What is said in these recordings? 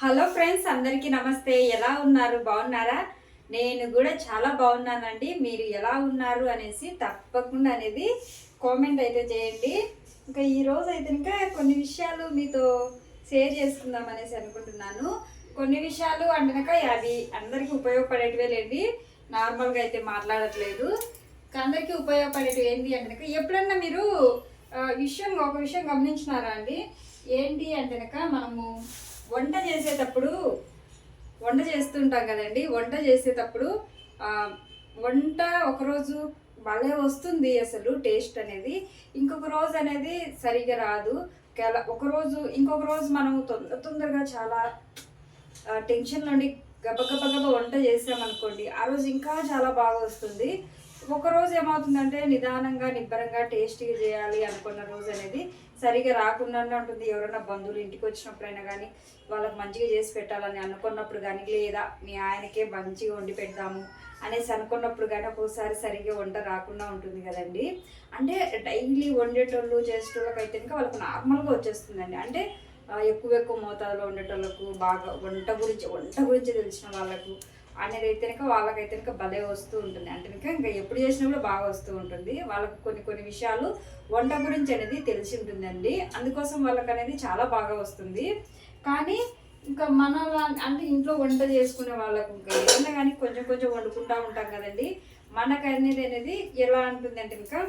Hello friends అందరికీ నమస్తే. ఎలా ఉన్నారు? బాగున్నారా? నేను కూడా చాలా బాగున్నానండి. మీరు ఎలా ఉన్నారు అనేసి తప్పకుండా అనేది కామెంట్ అయితే చేయండి. ఇంకా ఈరోజు అయితే ఇంకా కొన్ని విషయాలు మీతో షేర్ చేసుకుందాం అనేసి అనుకుంటున్నాను. కొన్ని విషయాలు అంటనక అవి అందరికీ ఉపయోగపడేటివే లేండి. నార్మల్గా అయితే మాట్లాడట్లేదు. ఇంకా అందరికీ ఉపయోగపడేటివి ఏంటి అంటే ఎప్పుడన్నా మీరు విషయం ఒక విషయం గమనించినారా అండి? ఏంటి అంటనక మనము వంట చేసేటప్పుడు వంట చేస్తుంటాం కదండి వంట చేసేటప్పుడు వంట ఒకరోజు భలే వస్తుంది అసలు టేస్ట్ అనేది. ఇంకొక రోజు అనేది సరిగా రాదు. ఒకరోజు ఇంకొక రోజు మనం తొందర తొందరగా చాలా ఆ, టెన్షన్ నుండి గబ వంట చేసామనుకోండి ఆ రోజు ఇంకా చాలా బాగా వస్తుంది. ఒక రోజు ఏమవుతుందంటే నిదానంగా నిబ్బరంగా టేస్టీగా చేయాలి అనుకున్న రోజు అనేది సరిగా రాకుండానే ఉంటుంది. ఎవరైనా బంధువులు ఇంటికి వచ్చినప్పుడైనా కానీ వాళ్ళకి మంచిగా చేసి పెట్టాలని అనుకున్నప్పుడు కానీ లేదా మీ ఆయనకే మంచిగా వండి పెడదాము అనేసి అనుకున్నప్పుడు కానీ ఒక్కోసారి సరిగ్గా వంట రాకుండా ఉంటుంది కదండి. అంటే డైలీ వండేటోళ్ళు చేసేటోళ్ళకి అయితే ఇంకా వాళ్ళకి నార్మల్గా వచ్చేస్తుందండి. అంటే ఎక్కువ ఎక్కువ మోతాదులో ఉండేటోళ్ళకు బాగా వంట గురించి వంట గురించి తెలిసిన వాళ్ళకు అనేది అయితే కనుక వాళ్ళకైతే భలే వస్తూ ఉంటుంది. అంటే కనుక ఇంకా ఎప్పుడు చేసినా కూడా బాగా వస్తూ ఉంటుంది. వాళ్ళకు కొన్ని కొన్ని విషయాలు వంట గురించి అనేది తెలిసి ఉంటుందండి. అందుకోసం వాళ్ళకి అనేది చాలా బాగా వస్తుంది. కానీ ఇంకా మన అంటే ఇంట్లో వంట చేసుకునే వాళ్ళకు ఇంకా ఏదైనా కానీ కొంచెం కొంచెం వండుకుంటూ ఉంటాం కదండి. మనకు అనేది అనేది ఎలా ఉంటుంది అంటే ఇంకా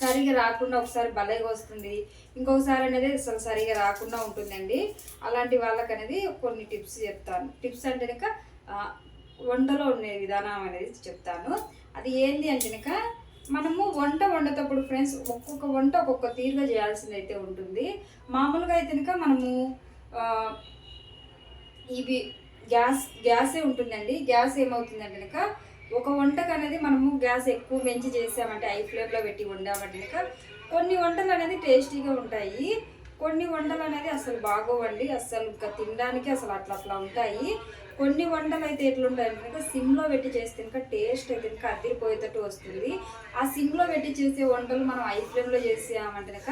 సరిగా రాకుండా ఒకసారి భలేగా వస్తుంది. ఇంకొకసారి అనేది అసలు సరిగా రాకుండా ఉంటుందండి. అలాంటి వాళ్ళకనేది కొన్ని టిప్స్ చెప్తాను. టిప్స్ అంటే ఇంకా వంటలో ఉండే విధానం అనేది చెప్తాను. అది ఏంది అంటే మనము వంట వండేటప్పుడు ఫ్రెండ్స్ ఒక్కొక్క వంట ఒక్కొక్క తీరుగా చేయాల్సింది అయితే ఉంటుంది. మామూలుగా అయితే కనుక మనము ఇవి గ్యాస్ గ్యాసే ఉంటుందండి. గ్యాస్ ఏమవుతుందంటే కనుక ఒక వంటకు అనేది మనము గ్యాస్ ఎక్కువ పెంచి చేసామంటే ఐ ఫ్లేమ్లో పెట్టి వండామంటే కనుక కొన్ని వంటలు అనేది టేస్టీగా ఉంటాయి. కొన్ని వంటలు అనేది అసలు బాగోవండి. అసలు ఇంకా తినడానికి అసలు అట్లా అట్లా ఉంటాయి. కొన్ని వంటలు అయితే ఎట్లుంటాయి కనుక సిమ్లో పెట్టి చేస్తే ఇంకా టేస్ట్ అయితే ఇంకా అదిరిపోయేటట్టు వస్తుంది. ఆ సిమ్లో పెట్టి చేసే వంటలు మనం ఐ ఫ్లేమ్లో చేసామంటే కనుక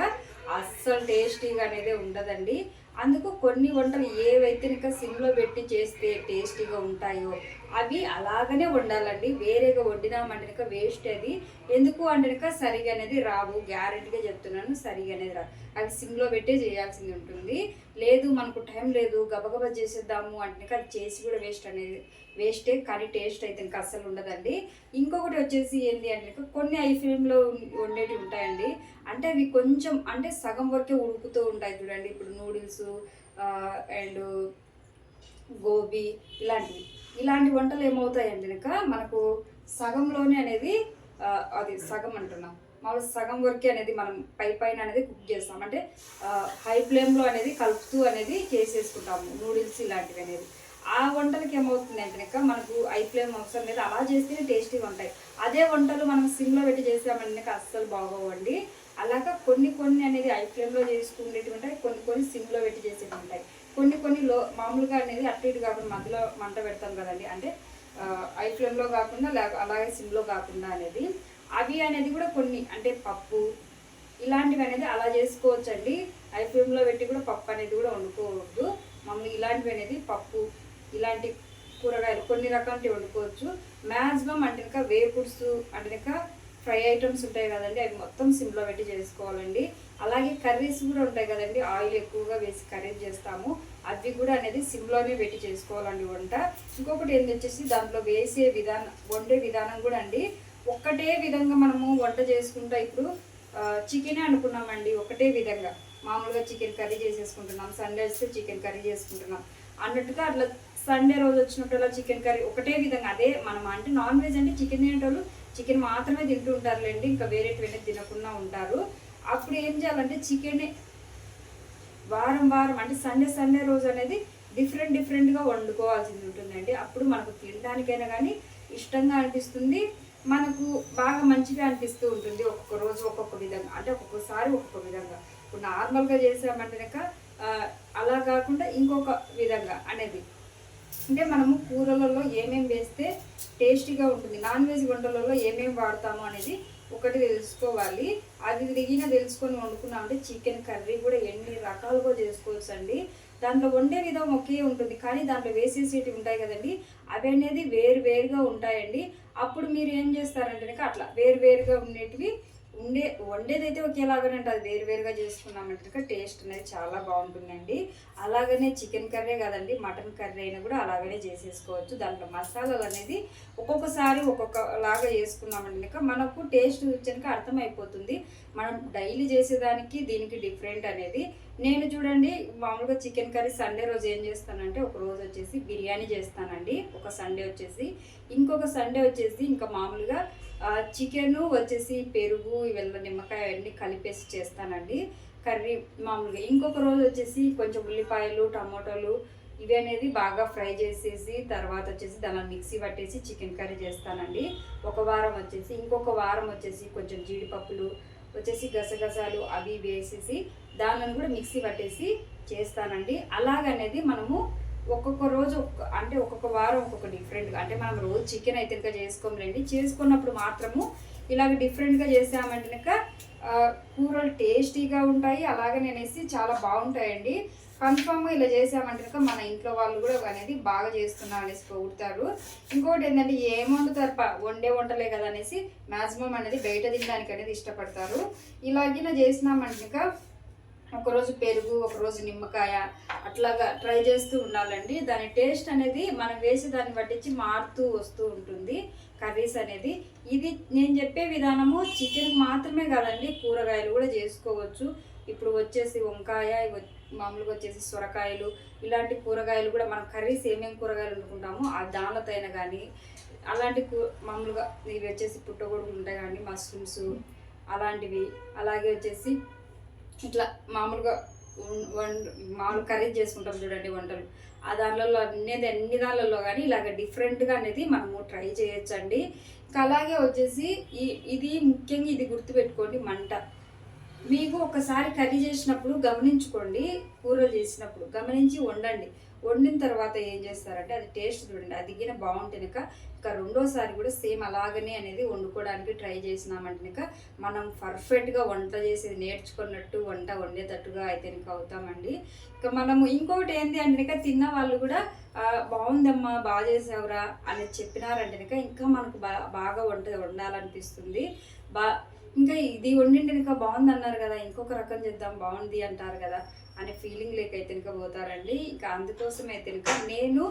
అస్సలు టేస్టీగా అనేది ఉండదండి. అందుకు కొన్ని వంటలు ఏవైతే ఇంకా సిమ్లో పెట్టి చేస్తే టేస్టీగా ఉంటాయో అవి అలాగనే వండాలండి. వేరేగా వండినామంటే కనుక వేస్ట్ అది. ఎందుకు అంటే కనుక సరిగా అనేది రావు. గ్యారెంటీగా చెప్తున్నాను సరిగా అనేది రావు. అవి సిమ్లో పెట్టే చేయాల్సింది ఉంటుంది. లేదు మనకు టైం లేదు గబగబా చేసేద్దాము అంటే కనుక అది చేసి కూడా వేస్ట్ అనేది వేస్టే కానీ టేస్ట్ అయితే ఇంకా అస్సలు ఉండదండి. ఇంకొకటి వచ్చేసి ఏంటి అంటే కొన్ని ఐ ఫ్లేమ్లో వండేటివి ఉంటాయండి. అంటే అవి కొంచెం అంటే సగం వరకే ఉడుకుతూ ఉంటాయి చూడండి. ఇప్పుడు నూడిల్స్ అండ్ గోబీ ఇలాంటివి. ఇలాంటి వంటలు ఏమవుతాయండి కనుక మనకు సగంలోనే అనేది అది సగం అంటున్నాం. మామూలు సగం వరకే అనేది మనం పై పైన అనేది కుక్ చేస్తాం. అంటే హై ఫ్లేమ్లో అనేది కలుపుతూ అనేది చేసేసుకుంటాము. నూడిల్స్ ఇలాంటివి అనేది. ఆ వంటలకి ఏమవుతుంది అంటే కనుక మనకు హై ఫ్లేమ్ అవసరం లేదు. అలా చేస్తేనే టేస్టీగా ఉంటాయి. అదే వంటలు మనం సిమ్లో పెట్టి చేసామంటే అస్సలు బాగోవండి. అలాగా కొన్ని కొన్ని అనేది ఐ ఫ్లేమ్లో చేసుకునేటివి ఉంటాయి కొన్ని కొన్ని సిమ్లో పెట్టి చేసేవి ఉంటాయి. కొన్ని కొన్ని లో మామూలుగా అనేది అటు ఇటు కాకుండా మధ్యలో మంట పెడతాం కదండి. అంటే ఆ, ఐ ఫ్లేమ్లో కాకుండా అలాగే సిమ్లో కాకుండా అనేది. అవి అనేది కూడా కొన్ని అంటే పప్పు ఇలాంటివి అనేది అలా చేసుకోవచ్చు అండి ఐ ఫ్లేమ్లో పెట్టి కూడా పప్పు అనేది కూడా వండుకోవద్దు. మమ్మల్ని ఇలాంటివి అనేది పప్పు ఇలాంటి కూరగాయలు కొన్ని రకాలవి వండుకోవచ్చు. మ్యాక్సిమం అంటే ఇంకా వేపుడ్స్ అంటే ఇంకా ఫ్రై ఐటమ్స్ ఉంటాయి కదండి అవి మొత్తం సిమ్లో పెట్టి చేసుకోవాలండి. అలాగే కర్రీస్ కూడా ఉంటాయి కదండి ఆయిల్ ఎక్కువగా వేసి కర్రీస్ చేస్తాము. అవి కూడా అనేది సిమ్లోనే పెట్టి చేసుకోవాలండి వంట. ఇంకొకటి ఏంటి వచ్చేసి దాంట్లో వేసే విధానం వండే విధానం కూడా అండి. ఒక్కటే విధంగా మనము వంట చేసుకుంటా ఇప్పుడు చికెనే అనుకున్నామండి ఒకటే విధంగా. మామూలుగా చికెన్ కర్రీ చేసేసుకుంటున్నాం సండే వస్తే చికెన్ కర్రీ చేసుకుంటున్నాం. అన్నట్టుగా అట్లా సండే రోజు వచ్చినప్పుడు చికెన్ కర్రీ ఒకటే విధంగా. అదే మనం అంటే నాన్ వెజ్ అంటే చికెన్ తినేటోళ్ళు చికెన్ మాత్రమే తింటూ ఉంటారులేండి ఇంకా వేరేటివన్నీ తినకుండా ఉంటారు. అప్పుడు ఏం చేయాలంటే చికెన్ వారం వారం అంటే సండే సండే రోజు అనేది డిఫరెంట్ డిఫరెంట్గా వండుకోవాల్సింది ఉంటుందండి. అప్పుడు మనకు తినడానికైనా కానీ ఇష్టంగా అనిపిస్తుంది మనకు బాగా మంచిగా అనిపిస్తూ ఉంటుంది ఒక్కొక్క రోజు ఒక్కొక్క విధంగా. అంటే ఒక్కొక్కసారి ఒక్కొక్క విధంగా. ఇప్పుడు నార్మల్గా చేసామంటే కనుక, అలా కాకుండా ఇంకొక విధంగా అనేది అంటే మనము కూరలలో ఏమేమి వేస్తే టేస్టీగా ఉంటుంది నాన్ వెజ్ వంటలలో ఏమేమి వాడతాము అనేది ఒకటి తెలుసుకోవాలి. అది దిగిన తెలుసుకొని వండుకున్నామంటే చికెన్ కర్రీ కూడా ఎన్ని రకాలుగా చేసుకోవచ్చు అండి దాంట్లో వండే విధం ఒకే ఉంటుంది కానీ దాంట్లో వేసేసేటివి ఉంటాయి కదండి. అవి అనేది వేరు వేరుగా ఉంటాయండి. అప్పుడు మీరు ఏం చేస్తారంటే అట్లా వేరు వేరుగా ఉండేటివి ఉండే వండేదైతే ఒకేలాగానే అది వేరు వేరుగా చేసుకున్నామంటే టేస్ట్ అనేది చాలా బాగుంటుందండి. అలాగనే చికెన్ కర్రీ కదండి మటన్ కర్రీ అయినా కూడా అలాగనే చేసేసుకోవచ్చు. దాంట్లో మసాలాలు అనేది ఒక్కొక్కసారి ఒక్కొక్క లాగా చేసుకున్నామంటే మనకు టేస్ట్ వచ్చాక అర్థమైపోతుంది. మనం డైలీ చేసేదానికి దీనికి డిఫరెంట్ అనేది. నేను చూడండి మామూలుగా చికెన్ కర్రీ సండే రోజు ఏం చేస్తానంటే ఒక రోజు వచ్చేసి బిర్యానీ చేస్తానండి. ఒక సండే వచ్చేసి ఇంకొక సండే వచ్చేసి ఇంకా మామూలుగా చికెన్ వచ్చేసి పెరుగు ఇవన్నీ నిమ్మకాయ అవన్నీ కలిపేసి చేస్తానండి. కర్రీ మామూలుగా ఇంకొక రోజు వచ్చేసి కొంచెం ఉల్లిపాయలు టమాటోలు ఇవి అనేది బాగా ఫ్రై చేసేసి తర్వాత వచ్చేసి దాని మిక్సీ పట్టేసి చికెన్ కర్రీ చేస్తానండి. ఒక వారం వచ్చేసి ఇంకొక వారం వచ్చేసి కొంచెం జీడిపప్పులు వచ్చేసి గసగసాలు అవి వేసేసి దానిని కూడా మిక్సీ పట్టేసి చేస్తానండి. అలాగనేది మనము ఒక్కొక్క రోజు ఒక్క- అంటే ఒక్కొక్క వారం ఒక్కొక్క డిఫరెంట్గా అంటే మనం రోజు చికెన్ అయితే ఇంకా చేసుకోలేండి చేసుకున్నప్పుడు మాత్రము ఇలాగ డిఫరెంట్గా చేసామంటే కనుక కూరలు టేస్టీగా ఉంటాయి. అలాగే నేనేసి చాలా బాగుంటాయండి. కన్ఫామ్గా ఇలా చేసామంటే కనుక మన ఇంట్లో వాళ్ళు కూడా అనేది బాగా చేస్తున్నారు అనేసి పొగుడతారు ఇంకోటి ఏంటంటే ఏం వండుతారు వండే వంటలే కదా అనేసి మ్యాక్సిమం అనేది బయట తినడానికి అనేది ఇష్టపడతారు. ఇలాగిన చేసినామంటే కనుక ఒకరోజు పెరుగు ఒకరోజు నిమ్మకాయ అట్లాగా ట్రై చేస్తూ ఉండాలండి. దాని టేస్ట్ అనేది మనం వేసి దాన్ని పట్టించి మారుతూ వస్తూ ఉంటుంది కర్రీస్ అనేది. ఇది నేను చెప్పే విధానము చికెన్ మాత్రమే కాదండి కూరగాయలు కూడా చేసుకోవచ్చు. ఇప్పుడు వచ్చేసి వంకాయ మామూలుగా వచ్చేసి సొరకాయలు ఇలాంటి కూరగాయలు కూడా మనం కర్రీస్ ఏమేమి కూరగాయలు వండుకుంటామో ఆ దానతైన కానీ అలాంటి కూ మామూలుగా ఇవి వచ్చేసి పుట్టగొడుగులు ఉంటాయి కానీ మష్రూమ్స్ అలాంటివి. అలాగే వచ్చేసి ఇట్లా మామూలుగా ఉన్- మామూలు కర్రీ చేసుకుంటాం చూడండి వంటలు. ఆ దానిలలో అనేది అన్ని దానిలలో కానీ ఇలాగ డిఫరెంట్గా అనేది మనము ట్రై చేయొచ్చండి. ఇంకా అలాగే వచ్చేసి ఈ ఇది ముఖ్యంగా ఇది గుర్తుపెట్టుకోండి మంట. మీకు ఒకసారి కర్రీ చేసినప్పుడు గమనించుకోండి కూరలు చేసినప్పుడు గమనించి వండండి. వండిన తర్వాత ఏం చేస్తారంటే అది టేస్ట్ చూడండి అది బాగుంటే బాగుంటేనక ఇంకా రెండోసారి కూడా సేమ్ అలాగనే అనేది వండుకోవడానికి ట్రై చేసినామంటేనక మనం పర్ఫెక్ట్గా వంట చేసేది నేర్చుకున్నట్టు వంట వండేటట్టుగా అయితే ఇంకా అవుతామండి. ఇక మనము ఇంకొకటి ఏంటి అంటే తిన్న వాళ్ళు కూడా బాగుందమ్మా బాగా చేసావురా అని చెప్పినారంటే ఇంకా మనకు బా బాగా వంట వండాలనిపిస్తుంది. బా ఇంకా ఇది వండింటి ఇంకా బాగుంది అన్నారు కదా ఇంకొక రకం చేద్దాం బాగుంది అంటారు కదా. అనే ఫీలింగ్ లేక అయితే ఇంకా పోతారండి ఇంకా అందుకోసం అయితే నేను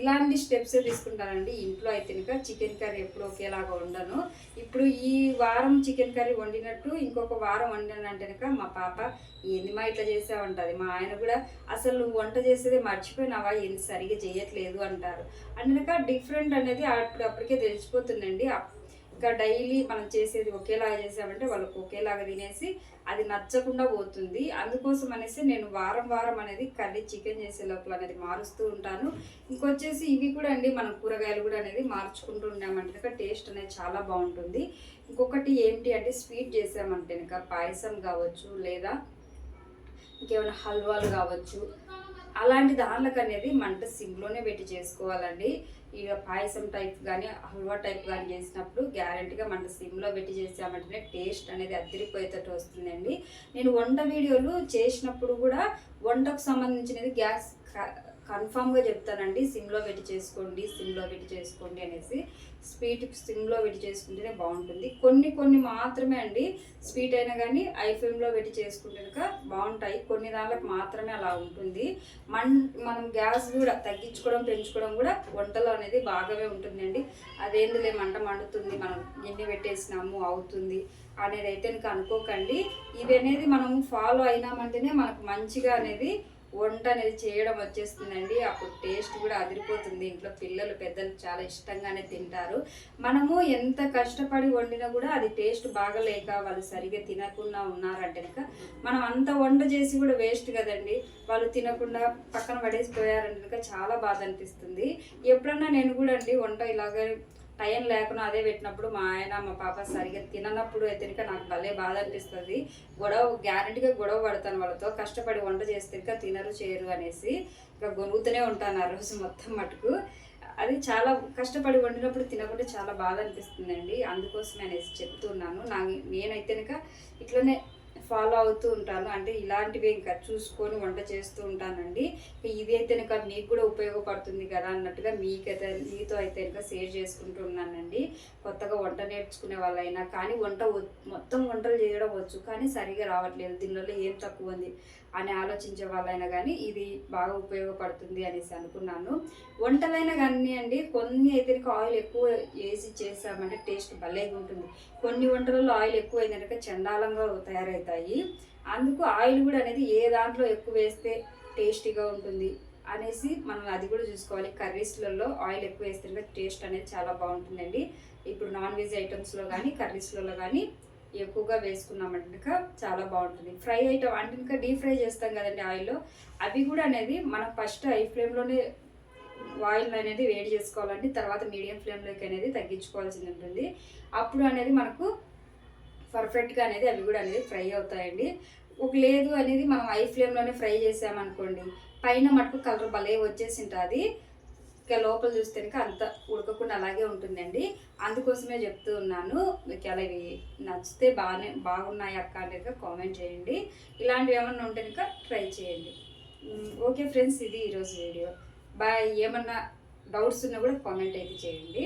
ఇలాంటి స్టెప్స్ తీసుకుంటానండి. ఇంట్లో అయితే ఇంకా చికెన్ కర్రీ ఎప్పుడు ఒకేలాగా వండను. ఇప్పుడు ఈ వారం చికెన్ కర్రీ వండినట్టు ఇంకొక వారం వండానంటే కనుక మా పాప ఏంది మా ఇట్లా చేసావంటది? మా ఆయన కూడా అసలు నువ్వు వంట చేసేది మర్చిపోయినావా? ఏంది సరిగా చేయట్లేదు అంటారు. అంటే డిఫరెంట్ అనేది అప్పుడప్పటికే తెలిసిపోతుందండి. అప్పుడు ఇంకా డైలీ మనం చేసేది ఒకేలాగా చేసామంటే వాళ్ళకి ఒకేలాగా తినేసి అది నచ్చకుండా పోతుంది. అందుకోసం అనేసి నేను వారం వారం అనేది కర్రీ చికెన్ చేసే లోపల అనేది మారుస్తూ ఉంటాను. ఇంకొచ్చేసి ఇవి కూడా అండి మనం కూరగాయలు కూడా అనేది మార్చుకుంటూ ఉన్నామంటే టేస్ట్ అనేది చాలా బాగుంటుంది. ఇంకొకటి ఏంటి అంటే స్వీట్ చేసామంటే ఇంకా పాయసం కావచ్చు లేదా ఇంకేమైనా హల్వాలు కావచ్చు అలాంటి దానిలకు అనేది మంట సిమ్లోనే పెట్టి చేసుకోవాలండి. ఇక పాయసం టైప్ కానీ హల్వా టైప్ కానీ చేసినప్పుడు గ్యారెంటీగా మంట సిమ్లో పెట్టి చేసామంటేనే టేస్ట్ అనేది అద్దరిపోయేటట్టు వస్తుందండి. నేను వంట వీడియోలు చేసినప్పుడు కూడా వంటకు సంబంధించినది గ్యాస్ కన్ఫామ్గా చెప్తానండి. సిమ్లో పెట్టి చేసుకోండి సిమ్లో పెట్టి చేసుకోండి అనేసి. స్వీట్ సిమ్లో పెట్టి చేసుకుంటేనే బాగుంటుంది. కొన్ని కొన్ని మాత్రమే అండి స్వీట్ అయినా కానీ ఐ ఫ్లేమ్లో పెట్టి చేసుకుంటే కనుక బాగుంటాయి. కొన్ని దానికి మాత్రమే అలా ఉంటుంది. మన్ మనం గ్యాస్ కూడా తగ్గించుకోవడం పెంచుకోవడం కూడా వంటలో అనేది బాగానే ఉంటుందండి. అదేందులే మంట మండుతుంది మనం ఎన్ని పెట్టేసినాము అవుతుంది అనేది అయితే అనుకోకండి. ఇవి అనేది మనం ఫాలో అయినామంటేనే మనకు మంచిగా అనేది వంట అనేది చేయడం వచ్చేస్తుందండి. అప్పుడు టేస్ట్ కూడా అదిరిపోతుంది. ఇంట్లో పిల్లలు పెద్దలు చాలా ఇష్టంగానే తింటారు. మనము ఎంత కష్టపడి వండినా కూడా అది టేస్ట్ బాగలేక వాళ్ళు సరిగా తినకుండా ఉన్నారంటే కనుక మనం అంత వంట చేసి కూడా వేస్ట్ కదండి. వాళ్ళు తినకుండా పక్కన పడేసిపోయారంటే కనుక చాలా బాధ అనిపిస్తుంది. ఎప్పుడన్నా నేను కూడా అండి వంట ఇలాగే టైం లేకుండా అదే పెట్టినప్పుడు మా ఆయన మా పాప సరిగ్గా తిననప్పుడు అయితే నాకు భలే బాధ అనిపిస్తుంది. గొడవ గ్యారంటీగా గొడవ పడతాను వాళ్ళతో. కష్టపడి వంట చేస్తే ఇంకా తినరు చేయరు అనేసి ఇంకా గొనుగుతూనే ఉంటాను ఆ రోజు మొత్తం మటుకు. అది చాలా కష్టపడి వండినప్పుడు తినకుంటే చాలా బాధ అనిపిస్తుందండి. అందుకోసం అనేసి చెప్తున్నాను. నా నేనైతే కనుక ఇట్లనే ఫాలో అవుతూ ఉంటాను. అంటే ఇలాంటివి ఇంకా చూసుకొని వంట చేస్తూ ఉంటానండి. ఇదైతే అయితే కనుక మీకు కూడా ఉపయోగపడుతుంది కదా అన్నట్టుగా మీకైతే మీతో అయితే ఇంకా షేర్ చేసుకుంటూ ఉన్నానండి. కొత్తగా వంట నేర్చుకునే వాళ్ళైనా కానీ వంట మొత్తం వంటలు చేయడం వచ్చు కానీ సరిగా రావట్లేదు. దీనివల్ల ఏం తక్కువ ఉంది? అని ఆలోచించే వాళ్ళైనా కానీ ఇది బాగా ఉపయోగపడుతుంది అనేసి అనుకున్నాను. వంటలైనా కానీ అండి కొన్ని అయితే ఆయిల్ ఎక్కువ వేసి చేసామంటే టేస్ట్ భలేగా ఉంటుంది. కొన్ని వంటలలో ఆయిల్ ఎక్కువ అయిన కనుక చండాలంగా తయారవుతాయి అందుకు ఆయిల్ కూడా అనేది ఏ దాంట్లో ఎక్కువ వేస్తే టేస్టీగా ఉంటుంది అనేసి మనం అది కూడా చూసుకోవాలి. కర్రీస్లలో ఆయిల్ ఎక్కువ వేస్తే టేస్ట్ అనేది చాలా బాగుంటుందండి. ఇప్పుడు నాన్ వెజ్ ఐటమ్స్లో కానీ కర్రీస్లలో కానీ ఎక్కువగా వేసుకున్నామంటే చాలా బాగుంటుంది. ఫ్రై ఐటమ్ అంటే ఇంకా డీప్ ఫ్రై చేస్తాం కదండి ఆయిల్లో. అవి కూడా అనేది మనం ఫస్ట్ హై ఫ్లేమ్లోనే ఆయిల్ అనేది వేడి చేసుకోవాలండి. తర్వాత మీడియం ఫ్లేమ్లోకి అనేది తగ్గించుకోవాల్సి ఉంటుంది. అప్పుడు అనేది మనకు పర్ఫెక్ట్గా అనేది అవి కూడా అనేది ఫ్రై అవుతాయండి. ఒక లేదు అనేది మనం హై ఫ్లేమ్లోనే ఫ్రై చేసామనుకోండి పైన మటుకు కలర్ భలే వచ్చేసి ఉంటుంది ఇంకా లోపల చూస్తే కనుక అంత ఉడకకుండా అలాగే ఉంటుందండి. అందుకోసమే చెప్తూ ఉన్నాను. మీకు అలా ఇవి నచ్చితే బాగానే బాగున్నాయి అక్క అంటే కామెంట్ చేయండి. ఇలాంటివి ఏమన్నా ఉంటే కనుక ట్రై చేయండి. ఓకే ఫ్రెండ్స్ ఇది ఈరోజు వీడియో. బాయ్ ఏమన్నా డౌట్స్ ఉన్నా కూడా కామెంట్ అయితే చేయండి.